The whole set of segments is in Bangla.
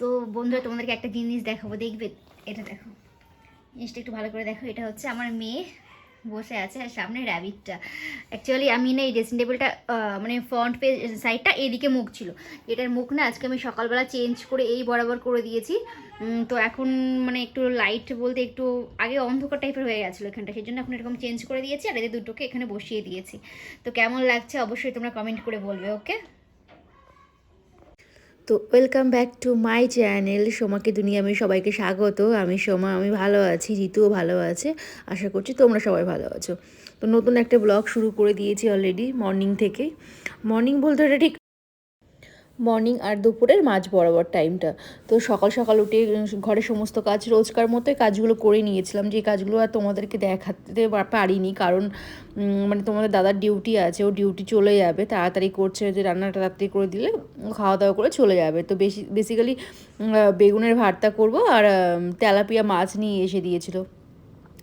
তো বন্ধুরা তোমাদেরকে একটা জিনিস দেখাবো, দেখবে? এটা দেখো। জিনিসটা একটু ভালো করে দেখো। এটা হচ্ছে আমার মেয়ে বসে আছে আর সামনে র্যাবিটটা। অ্যাকচুয়ালি আমি না এই ড্রেসিং টেবিলটা মানে ফ্রন্ট পেজ সাইডটা এইদিকে মুখ ছিল। এটার মুখ না আজকে আমি সকালবেলা চেঞ্জ করে এই বরাবর করে দিয়েছি। তো এখন মানে একটু লাইট বলতে একটু আগে অন্ধকার টাইপের হয়ে গেছিল এখানটা। সেই জন্য এখন এরকম চেঞ্জ করে দিয়েছি আর এদের দুটোকে এখানে বসিয়ে দিয়েছি। তো কেমন লাগছে অবশ্যই তোমরা কমেন্ট করে বলবে ওকে তো welcome back to my channel সোমাকে দুনিয়া আমি সবাইকে স্বাগত। আমি সোমা, আমি ভালো আছি, ঋতুও ভালো আছে। আশা করছি তোমরা সবাই ভালো আছো। তো নতুন একটা ব্লগ শুরু করে দিয়েছি অলরেডি মর্নিং থেকে। মর্নিং বলতে এটা ঠিক মর্নিং আর দুপুরের মাঝ বরাবর টাইমটা তো সকাল সকাল উঠে ঘরে সমস্ত কাজ রোজকার মতোই কাজগুলো করে নিয়েছিলাম। যে কাজগুলো আর তোমাদেরকে দেখাতে পারিনি, কারণ মানে তোমাদের দাদার ডিউটি আছে, ও ডিউটি চলে যাবে, তাড়াতাড়ি করছে যে রান্নাটা তাড়াতাড়ি করে দিলে খাওয়া দাওয়া করে চলে যাবে। তো বেশি বেসিক্যালি বেগুনের ভাতটা করব আর তেলাপিয়া মাছ নিয়ে এসে দিয়েছিল।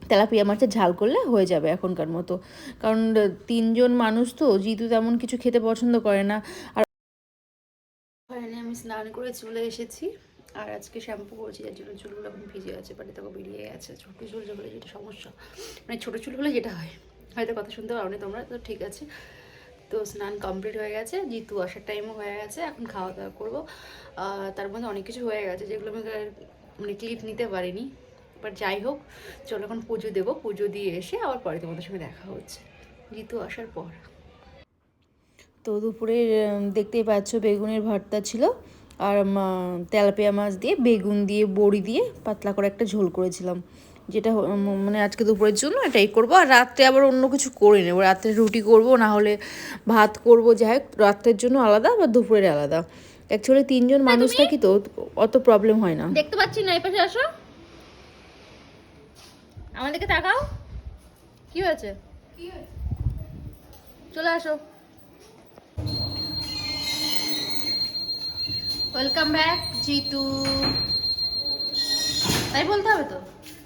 তেলাপিয়া মাছের ঝাল করলে হয়ে যাবে এখনকার মতো। কারণ, তিনজন মানুষ তো, জিতু তেমন কিছু খেতে পছন্দ করে না। আর ফাইনালি আমি স্নান করে চলে এসেছি। আর আজকে শ্যাম্পু করেছি, যার জন্য চুলগুলো এখন ভিজে আছে বাট দেখো বেরিয়ে গেছে, ছোটো চুল হলে যেটা সমস্যা। মানে ছোটো চুল হলে যেটা হয়, হয়তো কথা শুনতে পারো না তোমরা, তো ঠিক আছে। তো স্নান কমপ্লিট হয়ে গেছে, জিতু আসার টাইমও হয়ে গেছে, এখন খাওয়া দাওয়া করব তার মধ্যে অনেক কিছু হয়ে গেছে, যেগুলো আমি মানে ক্লিপ নিতে পারিনি। বাট যাই হোক, চলো এখন পুজো দেবো, পুজো দিয়ে এসে আবার পরে তোমাদের সঙ্গে দেখা হচ্ছে। জিতু আসার পর। তো দুপুরে দেখতেই পাচ্ছ বেগুনের ভর্তা ছিল। আর তেলাপিয়া মাছ দিয়ে বেগুন দিয়ে বড়ি দিয়ে পাতলা করে একটা ঝোল করেছিলাম। যেটা মানে আজকে দুপুরের জন্য এটাই করব। আর রাত্রে আবার অন্য কিছু করে নেব। রাত্রে রুটি করব না হলে ভাত করব। যাই হোক রাত্রের জন্য আলাদা বা দুপুরের আলাদা। অ্যাকচুয়ালি তিনজন মানুষ থাকি তো অত প্রবলেম হয় না। দেখতে পাচ্ছি না এই পাশে আসো। আমাদেরকে তাকাও। কি হয়েছে? চলে আসো। ওয়েলকাম ব্যাক জিতু তাই বলতে হবে তো?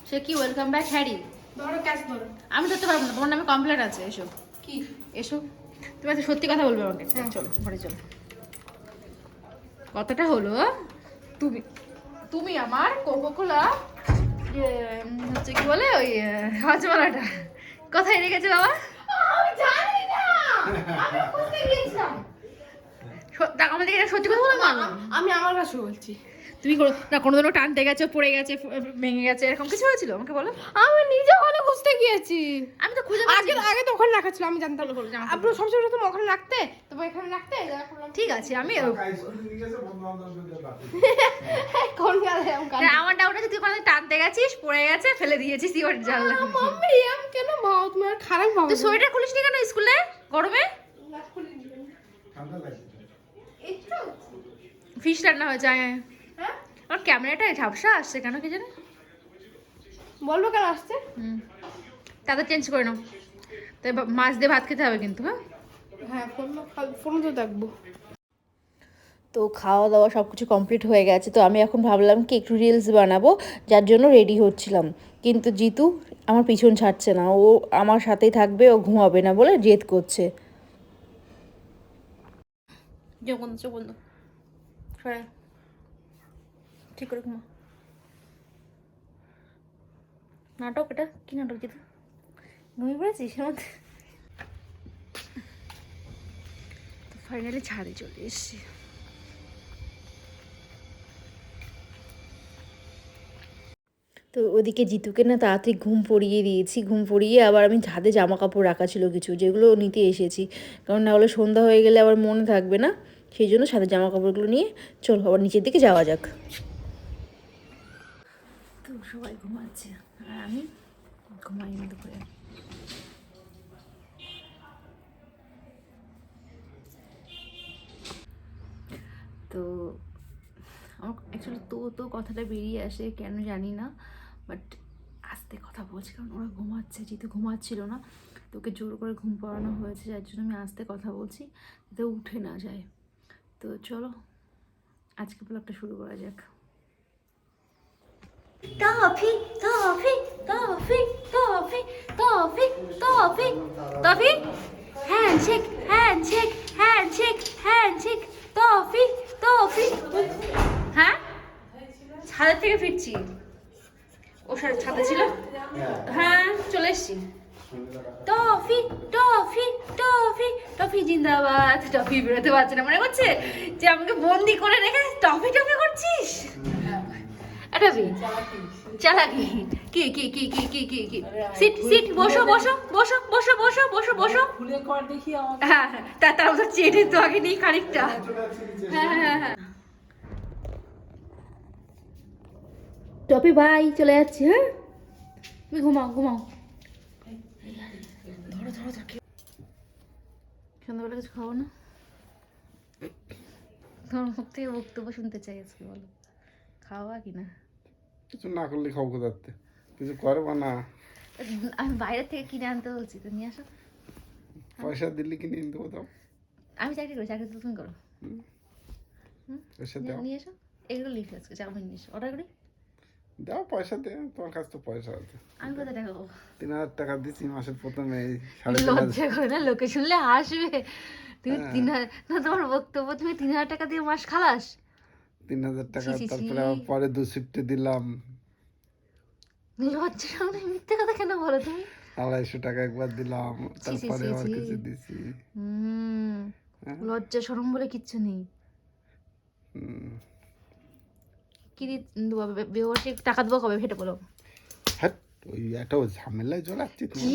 সে কি ওয়েলকাম ব্যাক হ্যারি আমি ধরতে পারব না তোমার নামে কমপ্লেন আছে এসো। কি? এসো। তুমি একটা সত্যি কথা বলবে আমাকে। চলো ঘরে চলো। কথাটা হলো তুমি তুমি আমার কোকোকোলা হচ্ছে কি বলে ওই হজমালাটা কোথায় রেখেছে বাবা? আমি জানি না! আমি খুঁজতে গিয়েছিলাম স- তা আমাদের এটা সত্যি কথা বলো আমি আমার কাছে বলছি। তুমি না কোনোদিনও টানতে গেছো পড়ে গেছে ভেঙে গেছে এরকম কিছু হয়েছিল? আমাকে বলো। আমি নিজে ওখানে খুঁজতে গিয়েছি। আমি তো খুঁজে আগে আগে তো ওখানে রাখা ছিল আমি জানতাম। কাপড়। সবসময় তুমি ওখানে রাখতে? তারপর এখানে রাখতে? ঠিক আছে আমি কোন গেলে আমি না, আমার ডাউট আছে তুই কোনো টানতে গেছিস পড়ে গেছে ফেলে দিয়েছিস তুই ওর জানলা মাম্মি এম কেন ভাও তুমি খারাপ ভাও তুই সোয়েটার খুলিস নি কেন স্কুলে গরমে? ফিশ রান্না হয়েছে হ্যাঁ হ্যাঁ? আমার ক্যামেরাটা ঝাপসা আসছে কেন কি জানে? বলব কেন আসছে? হুম। তাদের চেঞ্জ করে নাও। তাই মাছ দিয়ে ভাত খেতে হবে কিন্তু হ্যাঁ? হ্যাঁ ফোন ফোন তো দেখব। তো খাওয়া দাওয়া সব কিছু কমপ্লিট হয়ে গেছে। তো আমি এখন ভাবলাম কি একটু রিলস বানাবো যার জন্য রেডি হচ্ছিলাম। কিন্তু জিতু আমার পিছন ছাড়ছে না। ও আমার সাথেই থাকবে ও ঘুমাবে না বলে জেদ করছে। চোখ বন্ধ চোখ বন্ধ সরে ঠিক করে ঘুমা নাটক এটা কি নাটক জিতু ঘুমিয়ে পড়েছিস মধ্যে ফাইনালি ছাদে চলে এসেছি তো ওদিকে জিতুকে না তাড়াতাড়ি ঘুম পড়িয়ে দিয়েছি। ঘুম পড়িয়ে আবার আমি ছাদে জামা কাপড় রাখা ছিল কিছু, যেগুলো নিতে এসেছি। কারণ না হলে সন্ধ্যা হয়ে গেলে আবার মনে থাকবে না। সেই জন্য ছাদে জামা কাপড়গুলো নিয়ে চলো আবার নিচের দিকে যাওয়া যাক। তো সবাই ঘুমাচ্ছে। আর আমি দুপুরে। তো আমার অ্যাকচুয়ালি তো তো কথাটা বেরিয়ে আসে, কেন জানি না। বাট আস্তে কথা বলছি, কারণ ওরা ঘুমাচ্ছে, যেহেতু ঘুমাচ্ছিল না তোকে জোর করে ঘুম পাড়ানো হয়েছে, যার জন্য আমি আস্তে কথা বলছি, যাতে উঠে না যায়। তো চলো আজকে ব্লগটা শুরু করা যাক। Toffee toffee toffee toffee toffee toffee toffee, handshake handshake handshake handshake, toffee toffee. হ্যাঁ? হাজার থেকে ফিরছি। ও সাথে ছাদে ছিল? হ্যাঁ। চলে এসছি। টফি টফি টফি টফি জিন্দাবাদ টফি বেরোতে পারছে না মনে করছে যে আমাকে বন্দি করে রেখে টফি টফি করছিস? টফি চালাকি। কি কি কি কি কি কি কি? সিট সিট বসো বসো বসো বসো বসো বসো বসো। খুলে কর দেখি হ্যাঁ হ্যাঁ তা তার মতো চেটে তো আগে নিই খানিকটা। হ্যাঁ হ্যাঁ হ্যাঁ। টপি ভাই চলে যাচ্ছি হ্যাঁ? তুমি ঘুমাও ঘুমাও। সন্ধ্যাবেলা কিছু খাব না? তোমার মুখ থেকে বক্তব্য শুনতে চাই আজকে বলো। খাওয়া কি না? কিছু না করলে খাব কোথাতে কিছু করব না। আমি বাইরে থেকে কিনে আনতে বলছি তো নিয়ে আসো। পয়সা দিল্লি কিনে নিতে কোথাও আমি চাকরি করি চাকরি তো তুমি করো। পয়সা দাও। নিয়ে এসো এগুলো লিখে আজকে চাউমিন নিয়ে এসো অর্ডার করি? দাও পয়সা দে তোমার কাছে তো পয়সা আছে। আমি কোথায় টাকা পাবো? তিন হাজার টাকা দিচ্ছি মাসের প্রথমে সাড়ে লজ্জা করে না? লোকে শুনলে হাসবে। তুমি তিন হাজার না তোমার বক্তব্য তুমি তিন হাজার টাকা দিয়ে মাস খালাস? তিন হাজার টাকা। তারপরে পরে দু শিফটে দিলাম। লজ্জা সামনে মিথ্যে কথা কেন বলো তুমি? আড়াইশো টাকা একবার দিলাম তারপরে আবার কিছু দিছি। হ্যাঁ। লজ্জা সরম বলে কিচ্ছু নেই। হুম। কি দেবো টাকা দেবো কবে বলো। হ্যাট ওই একটা ঝামেলায় জড়াচ্ছি কি?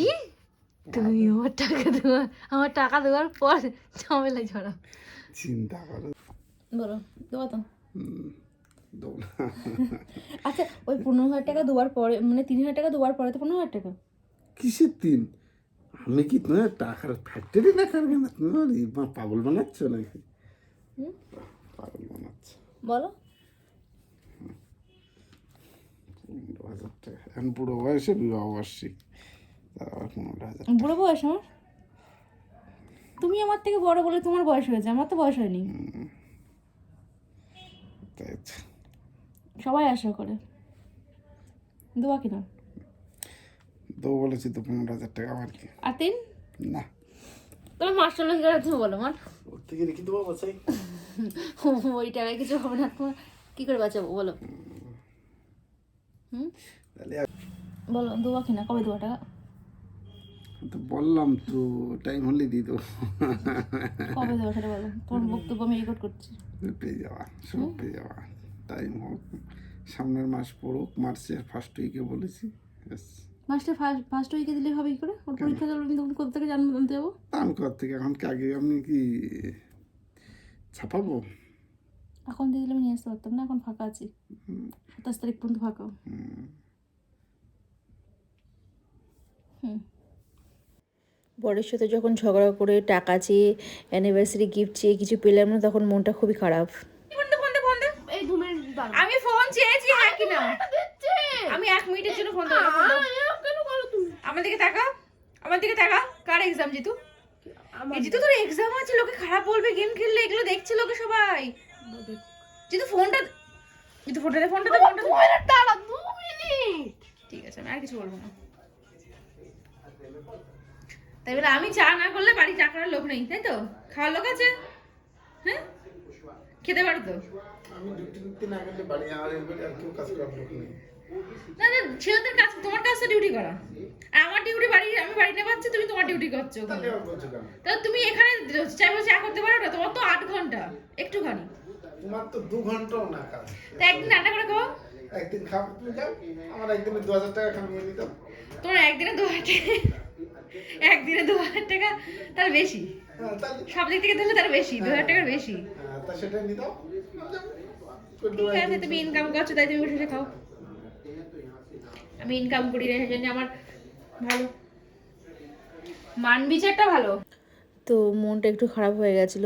তুমি আমার টাকা দেওয়া আমার টাকা দেওয়ার পর ঝামেলায় ঝড়া চিন্তা করো। বলো দেবো তো। হুম, আচ্ছা ওই পনেরো হাজার টাকা দেওয়ার পরে মানে তিন হাজার টাকা দেওয়ার পরে তো পনেরো হাজার টাকা। কিসের তিন? আমি কি তোমার টাকার ফ্যাক্টরি না করবে না তোমার? এই মা পাগল বানাচ্ছ নাকি? পাগল বানাচ্ছ। বলো। পনেরো হাজার টাকা এখন পুরো বয়সে বিবাহ বার্ষিক। তার আবার পনেরো হাজার বুড়ো বয়স আমার? তুমি আমার থেকে বড় বলে তোমার বয়স হয়েছে আমার তো বয়স হয়নি। তাই তো। সবাই আশা করে। দেওয়া কিনা। তো বলেছি তো পনেরো হাজার টাকা আমার কি। আর তিন না। তোমার মাস্টার লোক করে তুমি বলো আমার ওর থেকে রেখে দেবো বাসাই। ওই টাকায় কিছু হবে না তোমার। কি করে বাঁচাবো বলো। হুম? বলো কিনা কবে তো বললাম তো টাইম হলে দিয়ে দেবো। কবে দেওয়া সেটা বলো? তোমার বক্তব্য আমি রেকর্ড করছি। পেয়ে যাওয়া সব পেয়ে যাওয়া টাইম হোক সামনের মাস পড়ুক মার্চের ফার্স্ট উইকে বলেছি মাস্টার ফার্স্ট ফার্স্ট উইকে দিলে হবে কি করে? ওর পরীক্ষা দিলে আমি তখন কোথা থেকে জানতে যাব? দাম কর থেকে এখন কি আগে আপনি কি ছাপাবো? এখন দিয়ে দিলে আমি নিয়ে আসতে পারতাম না এখন ফাঁকা আছি। সাতাশ তারিখ পর্যন্ত ফাঁকা। হুম। বরের সাথে যখন ঝগড়া করে টাকা চেয়ে অ্যানিভার্সারি গিফট চেয়ে কিছু পেলাম না তখন মনটা খুবই খারাপ। আমি ফোন চেয়েছি হ্যাঁ কি না? আমি এক মিনিটের জন্য ফোন দেবো ফোন দাও। কেন করো তুমি? আমার দিকে তাকা আমার দিকে তাকা কার এক্সাম জিতু? এই জিতু তোর এক্সাম আছে লোকে খারাপ বলবে গেম খেললে এগুলো দেখছে লোকে সবাই। জিতু ফোনটা জিতু ফোনটা দে ফোনটা দে ফোনটা দে। দাঁড়া দু মিনিট। ঠিক আছে আমি আর কিছু বলব না। তাই বলে আমি চা না করলে বাড়ি চা করার লোক নেই তাই তো? খাওয়ার লোক আছে? হ্যাঁ? খেতে পারো তো? আমি ডিউটি করতে না গেলে বাড়ি আমার আর কেউ কাজ করার লোক নেই। না না ছেলেদের কাজ তোমার কাজ তো ডিউটি করা। আর আমার ডিউটি বাড়ি আমি বাড়ি তুমি তোমার ডিউটি করছ। তাহলে তুমি এখানে চা করতে পারো না? তোমার তো আট ঘণ্টা একটুখানি। তোমার তো দু ঘন্টাও না কাজ। একদিন রান্না করে খাও একদিন খাব তুমি যাও। আমার একদিনে দু হাজার টাকা খামিয়ে দিতাম তোমার একদিনে দু হাজার টাকা? একদিনে দু হাজার টাকা? তার বেশি। হ্যাঁ তাহলে সব দিক থেকে ধরলে তার বেশি দু হাজার টাকার বেশি। হ্যাঁ, তা সেটাই নিতাম ঠিক আছে তুমি ইনকাম করছ তাই তুমি বসে বসে খাও। আমি ইনকাম করি না সেই জন্য আমার ভালো। মান বিচারটা ভালো। তো মনটা একটু খারাপ হয়ে গেছিল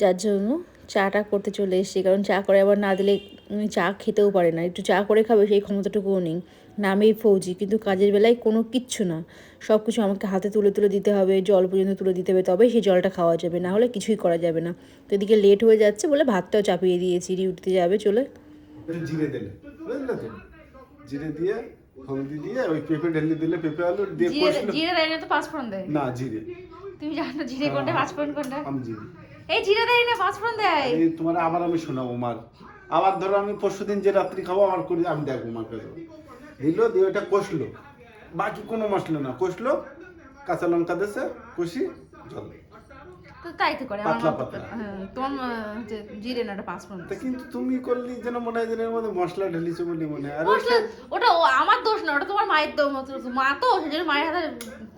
যার জন্য চাটা করতে চলে এসেছি কারণ চা করে আবার না দিলে চা খেতেও পারে না। একটু চা করে খাবে সেই ক্ষমতাটুকুও নেই। নামেই ফৌজি কিন্তু কাজের বেলায় কোনো কিচ্ছু না। সব কিছু আমাকে হাতে তুলে তুলে দিতে হবে জল পর্যন্ত তুলে দিতে হবে তবেই সেই জলটা খাওয়া যাবে না হলে কিছুই করা যাবে না। তো এদিকে লেট হয়ে যাচ্ছে বলে ভাতটাও চাপিয়ে দিয়েছি ডিউটিতে যাবে চলে। জিরে দিলে বুঝলে তো? জিরে দিয়ে হলদি দিয়ে ওই পেঁপে ঢেলে দিলে পেঁপে আলু দিয়ে জিরে জিরে দেয় না তো পাঁচফোড়ন দেয়। না জিরে। তুমি জানো জিরে কোনটা পাঁচফোড়ন কোনটা? আমি জিরে। এই জিরে দেয় না পাঁচফোড়ন দেয়। তোমার আবার আমি শোনাবো মার। আবার ধরো আমি পরশু দিন যে রাত্রি খাব করি আমি দেখব মাকে দেবো দিল দিয়ে ওটা কষলো। বাকি কোনো মশলা না। কষলো কাঁচা লঙ্কা দেশে কষি জল। তো তাই তো করে পাতলা পাতলা। হ্যাঁ তোমার আহ, জিরে না পাঁচ ফোড়ন কিন্তু তুমি করলি যেন মনে হয় যেন মধ্যে মশলা ঢেলিছো বলে মনে হয়। মশলা ওটা আমার দোষ না ওটা তোমার মায়ের দোষ। মা তো সেজন্য মায়ের হাতে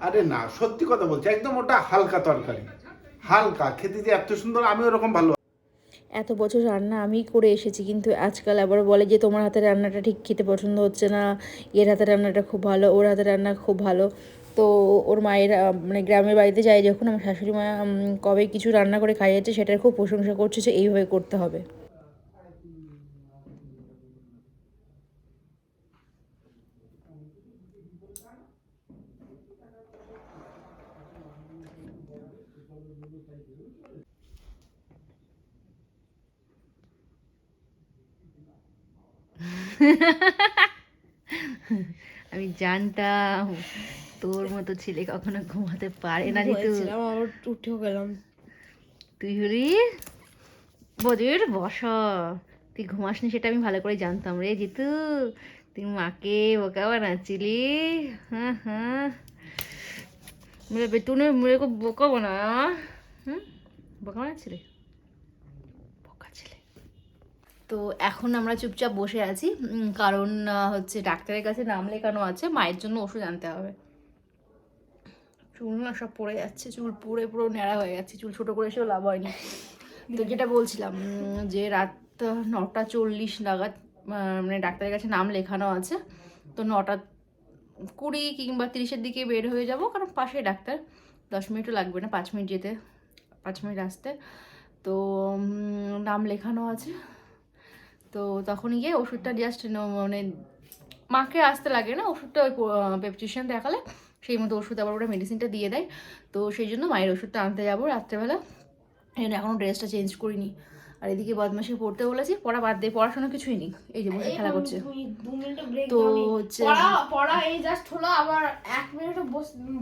আরে না সত্যি কথা বলছি একদম ওটা হালকা তরকারি। হালকা, খেতে যে এত সুন্দর, আমি ওরকম ভালো এত বছর রান্না আমি করে এসেছি, কিন্তু আজকাল আবার বলে যে তোমার হাতের রান্নাটা ঠিক খেতে পছন্দ হচ্ছে না, এর হাতের রান্নাটা খুব ভালো, ওর হাতের রান্না খুব ভালো। তো ওর মায়ের মানে গ্রামের বাড়িতে যাই, যখন আমার শাশুড়ি মা কবে কিছু রান্না করে খাইয়েছে, সেটার খুব প্রশংসা করছে যে এইভাবে করতে হবে। আমি জানতাম তোর মতো ছেলে কখনো ঘুমাতে পারে না আবার উঠেও গেলাম। তুই হলি বজের বস। তুই ঘুমাস নি সেটা আমি ভালো করে জানতাম রে জিতু। তুই মাকে বোকা বানাচ্ছিলি। হ্যাঁ হ্যাঁ। মেরে বেতুনে মেরে বোকা বানা। হুম? বোকা বানাচ্ছিলি বোকা ছেলে তো এখন আমরা চুপচাপ বসে আছি কারণ হচ্ছে ডাক্তারের কাছে নাম লেখানো আছে মায়ের জন্য ওষুধ আনতে হবে। চুল না সব পড়ে যাচ্ছে চুল পুরে পুরো ন্যাড়া হয়ে যাচ্ছে চুল ছোট করে এসেও লাভ হয়নি। তো যেটা বলছিলাম যে রাত নটা চল্লিশ নাগাদ মানে ডাক্তারের কাছে নাম লেখানো আছে তো নটা কুড়ি কিংবা তিরিশের দিকে বের হয়ে যাব কারণ পাশে ডাক্তার। দশ মিনিটও লাগবে না পাঁচ মিনিট যেতে পাঁচ মিনিট আসতে। তো নাম লেখানো আছে। তো তখন গিয়ে ওষুধটা জাস্ট মানে মাকে আসতে লাগে না ওষুধটা ওই পেপটিশিয়ান দেখালে সেই মতো ওষুধ আবার ওরা মেডিসিনটা দিয়ে দেয়। তো সেই জন্য মায়ের ওষুধটা আনতে যাব রাত্রেবেলা। এই জন্য এখনও ড্রেসটা চেঞ্জ করিনি। আর এদিকে বদমাসি পড়তে বলেছি পড়া বাদ দিয়ে পড়াশোনা কিছুই নেই। এই যে বসে খেলা করছে। তো হচ্ছে পড়া পড়া এই জাস্ট হলো আবার এক মিনিট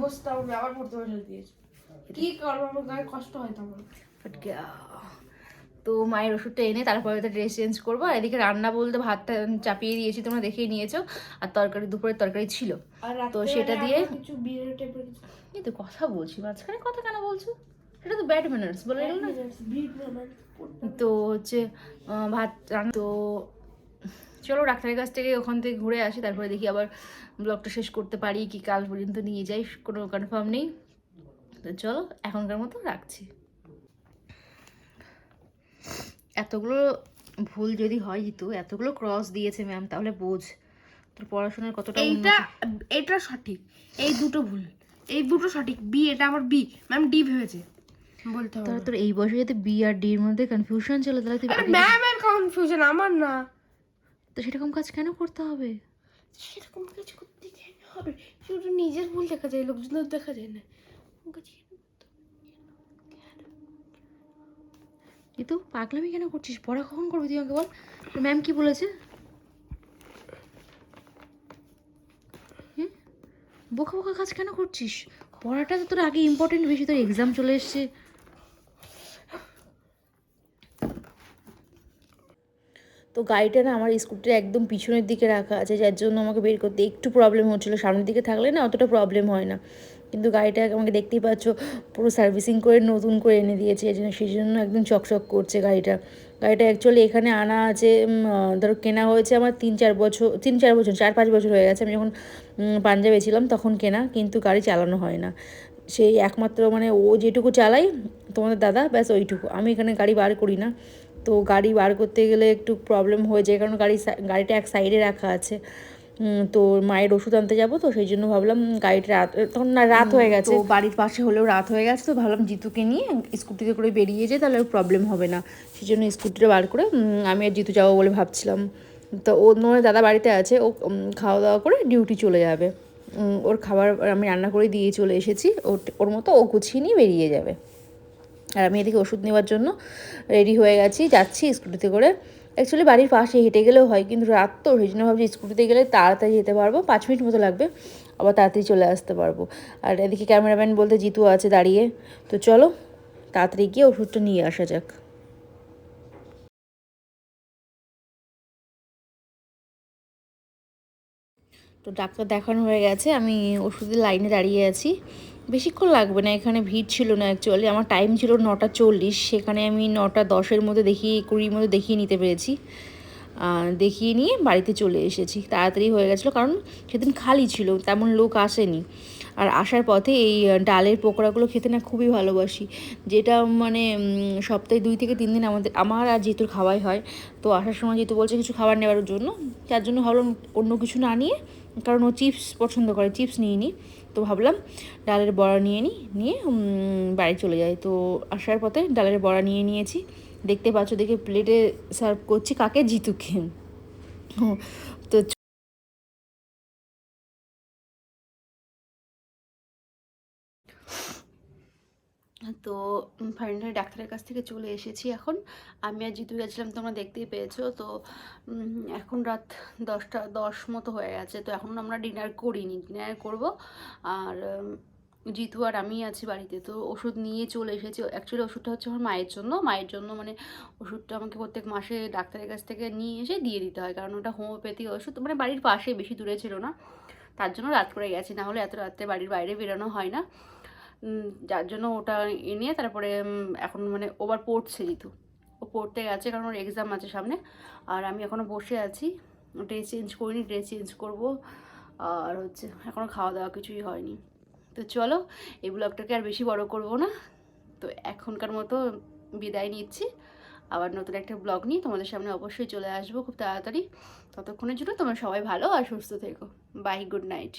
বসতে হবে আবার পড়তে বসে দিয়েছে। কি করব আমার গায়ে কষ্ট হয় তখন। ফটকা। তো মায়ের ওষুধটা এনে তারপরে তো ড্রেস চেঞ্জ করব। আর এদিকে রান্না বলতে ভাতটা চাপিয়ে দিয়েছি তোমরা দেখেই নিয়েছো। আর তরকারি দুপুরের তরকারি ছিল। তো সেটা দিয়ে এই তো কথা বলছি মাঝখানে কথা কেন বলছো? সেটা তো ব্যাড ম্যানার্স বলে না? তো হচ্ছে ভাত তো চলো ডাক্তারের কাছ থেকে ওখান থেকে ঘুরে আসি তারপরে দেখি আবার ব্লগটা শেষ করতে পারি কি কাল পর্যন্ত নিয়ে যাই কোনো কনফার্ম নেই। তো চলো এখনকার মতো রাখছি। এতগুলো ভুল যদি হয় জিতু এতগুলো ক্রস দিয়েছে ম্যাম তাহলে বোঝ। তোর পড়াশোনার কতটা এইটা এটা সঠিক। এই দুটো ভুল। এই দুটো সঠিক। বি এটা আমার বি ম্যাম ডি ভেবেছে। বলতে হবে। তোর এই বয়সে যদি বি আর ডির মধ্যে কনফিউশন ছিল তাহলে তুই আগে- ম্যামের কনফিউশন আমার না। তো সেরকম কাজ কেন করতে হবে? সেরকম কিছু করতে কেন হবে? শুধু নিজের ভুল দেখা যায় লোকজনের দেখা যায় না ওর কাছে কেন করতে হবে? কিন্তু পাগলামি কেন করছিস? পড়া কখন করবি তুই আমাকে বল? ম্যাম কি বলেছে? বোকা বোকা কাজ কেন করছিস? পড়াটা তো তোর আগে ইম্পর্টেন্ট বেশি তোর এক্সাম চলে এসছে। তো গাড়িটা না আমার স্কুটির একদম পিছনের দিকে রাখা আছে, যার জন্য আমাকে বের করতে একটু প্রবলেম হচ্ছিল। সামনের দিকে থাকলে না অতটা প্রবলেম হয় না। কিন্তু গাড়িটা আমাকে দেখতেই পাচ্ছ, পুরো সার্ভিসিং করে নতুন করে এনে দিয়েছে, এই জন্য সেই জন্য একদম চকচক করছে গাড়িটা। গাড়িটা অ্যাকচুয়ালি এখানে আনা আছে ধরো কেনা হয়েছে আমার তিন চার বছর, তিন চার বছর, চার পাঁচ বছর হয়ে গেছে। আমি যখন পাঞ্জাবে ছিলাম তখন কেনা, কিন্তু গাড়ি চালানো হয় না। সেই একমাত্র মানে ও যেটুকু চালাই তোমাদের দাদা, ব্যাস ওইটুকু। আমি এখানে গাড়ি বার করি না। তো গাড়ি বার করতে গেলে একটু প্রবলেম হয়ে যায়, কারণ গাড়ি গাড়িটা এক সাইডে রাখা আছে। তো মায়ের ওষুধ আনতে যাব তো সেই জন্য ভাবলাম গাড়িটা রাত তখন না রাত হয়ে গেছে। তো বাড়ির পাশে হলেও রাত হয়ে গেছে তো ভাবলাম জিতুকে নিয়ে স্কুটিতে করে বেরিয়ে যায় তাহলে প্রবলেম হবে না। সেই জন্য স্কুটিটা বার করে আমি আর জিতু যাব বলে ভাবছিলাম। তো ও নয় দাদা বাড়িতে আছে ও খাওয়া দাওয়া করে ডিউটি চলে যাবে। ওর খাবার আমি রান্না করে দিয়ে চলে এসেছি ওর ওর মতো ও গুছিয়ে নিয়ে বেরিয়ে যাবে। আর আমি এদিকে ওষুধ নেওয়ার জন্য রেডি হয়ে গেছি। যাচ্ছি স্কুটিতে করে। অ্যাকচুয়ালি বাড়ির পাশে হেঁটে গেলেও হয়, কিন্তু রাত তো, সেই জন্য ভাবছি স্কুটিতে গেলে তাড়াতাড়ি যেতে পারব। পাঁচ মিনিট মতো লাগবে, আবার তাড়াতাড়ি চলে আসতে পারব। আর এদিকে ক্যামেরাম্যান বলতে জিতু আছে দাঁড়িয়ে। তো চলো, তাড়াতাড়ি গিয়ে ওষুধটা নিয়ে আসা যাক। তো ডাক্তার দেখানো হয়ে গেছে, আমি ওষুধের লাইনে দাঁড়িয়ে আছি। বেশিক্ষণ লাগবে না, এখানে ভিড় ছিল না অ্যাকচুয়ালি আমার টাইম ছিল নটা চল্লিশ, সেখানে আমি নটা দশের মধ্যে দেখিয়ে কুড়ির মধ্যে দেখিয়ে নিতে পেরেছি। দেখিয়ে নিয়ে বাড়িতে চলে এসেছি। তাড়াতাড়ি হয়ে গেছিল, কারণ সেদিন খালি ছিল, তেমন লোক আসেনি। আর আসার পথে এই ডালের পকোড়াগুলো খেতে না খুবই ভালোবাসি, যেটা মানে সপ্তাহে দুই থেকে তিন দিন আমাদের, আমার আর যেহেতু খাওয়াই হয়। তো আসার সময় যেহেতু বলছে কিছু খাবার নেওয়ার জন্য, যার জন্য ভাবলাম অন্য কিছু না নিয়ে, কারণ ও চিপস পছন্দ করে চিপস নিয়ে নিই তো ভাবলাম ডালের বড়া নিয়ে নিই নিয়ে বাড়ি চলে যাই। তো আসার পথে ডালের বড়া নিয়ে নিয়েছি। দেখতে পাচ্ছ, দেখে প্লেটে সার্ভ করছি কাকে? জিতুকে। তো ফাইনালি ডাক্তারের কাছ থেকে চলে এসেছি এখন। আমি আর জিতু গেছিলাম, তোমরা দেখতেই পেয়েছ। তো এখন রাত দশটা, দশ মতো হয়ে গেছে। তো, এখন আমরা ডিনার করিনি, ডিনার করব। আর জিতু আর আমি আছি বাড়িতে। তো, ওষুধ নিয়ে চলে এসেছি। অ্যাকচুয়ালি ওষুধটা হচ্ছে আমার মায়ের জন্য। মায়ের জন্য মানে ওষুধটা আমাকে প্রত্যেক মাসে ডাক্তারের কাছ থেকে নিয়ে এসে দিয়ে দিতে হয়। কারণ ওটা হোমিওপ্যাথি ওষুধ। মানে বাড়ির পাশে বেশি দূরে ছিল না। তার জন্য রাত করে গেছি। না হলে এত রাত্রে বাড়ির বাইরে বেরোনো হয় না। যার জন্য ওটা এনে তারপরে এখন মানে ওবার পড়ছে জিতু। ও পড়তে গেছে কারণ ওর এক্সাম আছে সামনে। আর আমি এখনও বসে আছি। ড্রেস চেঞ্জ করিনি, ড্রেস চেঞ্জ করব। আর হচ্ছে এখনও খাওয়া দাওয়া কিছুই হয়নি। তো চলো, এই ব্লগটাকে আর বেশি বড় করব না। তো এখনকার মতো বিদায় নিচ্ছি। আবার নতুন একটা ব্লগ নিয়ে তোমাদের সামনে অবশ্যই চলে আসব খুব তাড়াতাড়ি। ততক্ষণের জন্য তোমরা সবাই ভালো আর সুস্থ থেকো। Bye, good night.